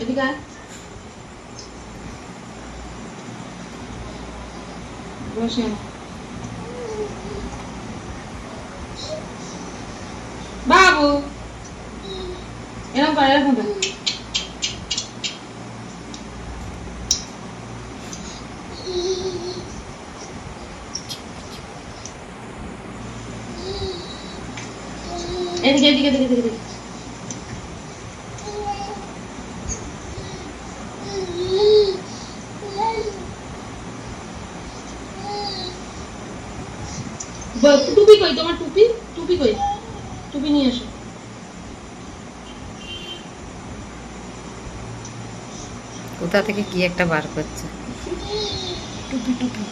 Obrigada. Gostinho. Babu! Eu não parei levantar. Edgar, diga Edgar, diga টুপি কই? তোমার টুপি? টুপি কই? টুপি নিয়ে এসো। কোথা থেকে কি একটা বার করছে? টুপি টুপি।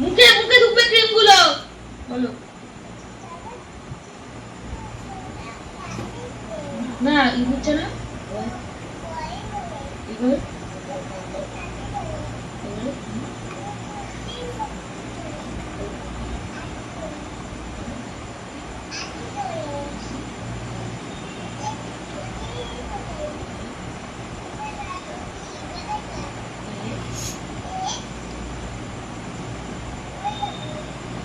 মুখে মুখে ধুবে ক্রিমগুলো বলো। না ই হচ্ছে না?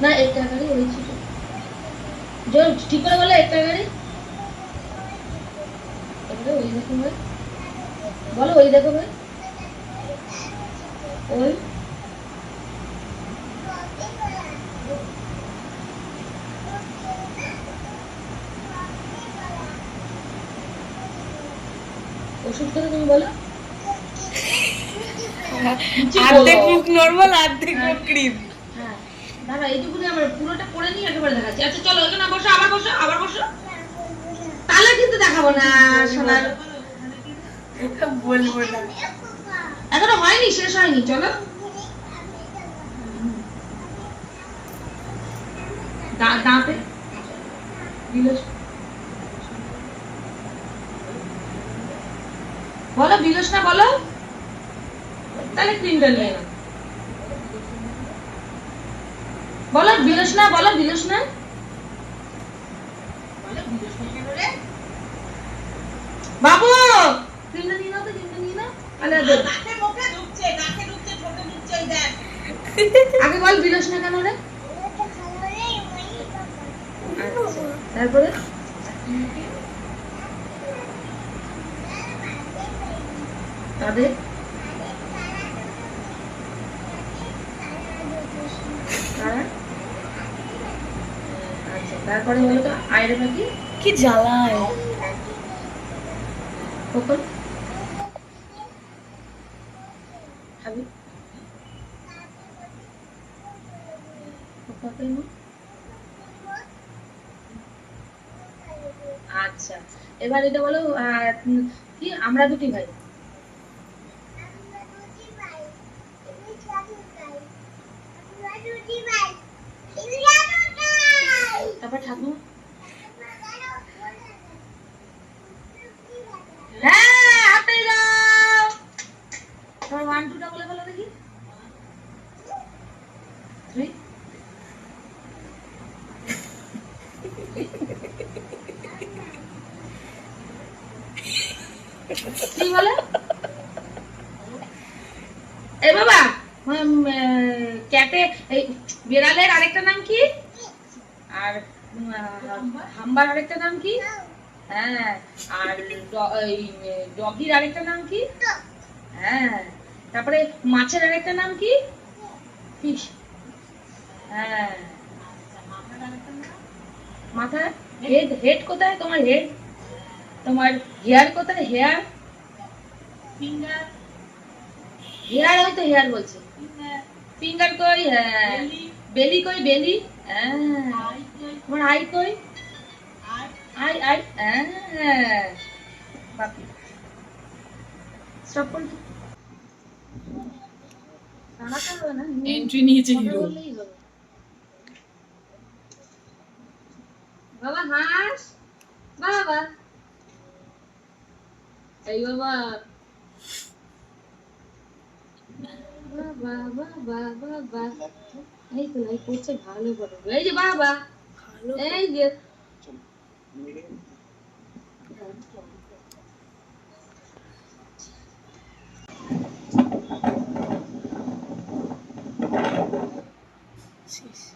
না, একটা গাড়ি জোর ঠিক করে বলো, একটা গাড়ি? ওই দেখো ভাই। বলো, ওই দেখো ভাই। ওই। তুমি বলো। অর্ধেক মুখ নর্মাল অর্ধেক মুখ ক্রিম দাদা এইটুকুনি আমার পুরোটা পরে নিয়ে একেবারে দেখাচ্ছি। আচ্ছা চলো এখানে বসো আবার বসো আবার বসো। তাহলে কিন্তু দেখাবো না সোনার। বলব না। এখনও হয়নি শেষ হয়নি চলো। দাঁতে? বলো বিলস না বলো। তাহলে ক্রিমটা নিয়ে নাও বলো বিলস না বলো বিলস না। বাবু! ক্রিমটা নিয়ে নাও তো ক্রিমটা নিয়ে নাও। তাহলে আর দেবো না। আগে বল বিলস না কেন রে? তারপরে? তাদের তারা? আচ্ছা তারপরে হলো তো আয়রে পাখি। কি জ্বালায়। কখন খাবি আচ্ছা আচ্ছা। এবার এটা বলো কি? আমরা দুটি ভাই তারপর ঠাকুর হ্যাঁ হাতে যাও টুটা বলে? ফেলো দেখি বিড়ালের আরেকটা নাম কি? আর হাম্বার আরেকটা নাম কি? হ্যাঁ আর ডগির আরেকটা নাম কি? হ্যাঁ। তারপরে মাছের আরেকটা নাম কি? ফিশ। হ্যাঁ। মাথা হেড হেড কোথায়? তোমার হেড? তোমার হেয়ার কোথায়? হেয়ার? ফিঙ্গার হেয়ার হয়তো হেয়ার বলছে। ফিঙ্গার কই? হ্যাঁ। বেলি কই? বেলি হ্যাঁ। তোমার আই কই? আই আই হ্যাঁ। বাপি স্টপ করুন এন্ট্রি নিয়েছে হিরো। বাবা হাস? বাবা। এই বাবা। বাবা বাবা বাবা এই তো এই করছে ভালো করে। এই যে বাবা। এই যে। Six.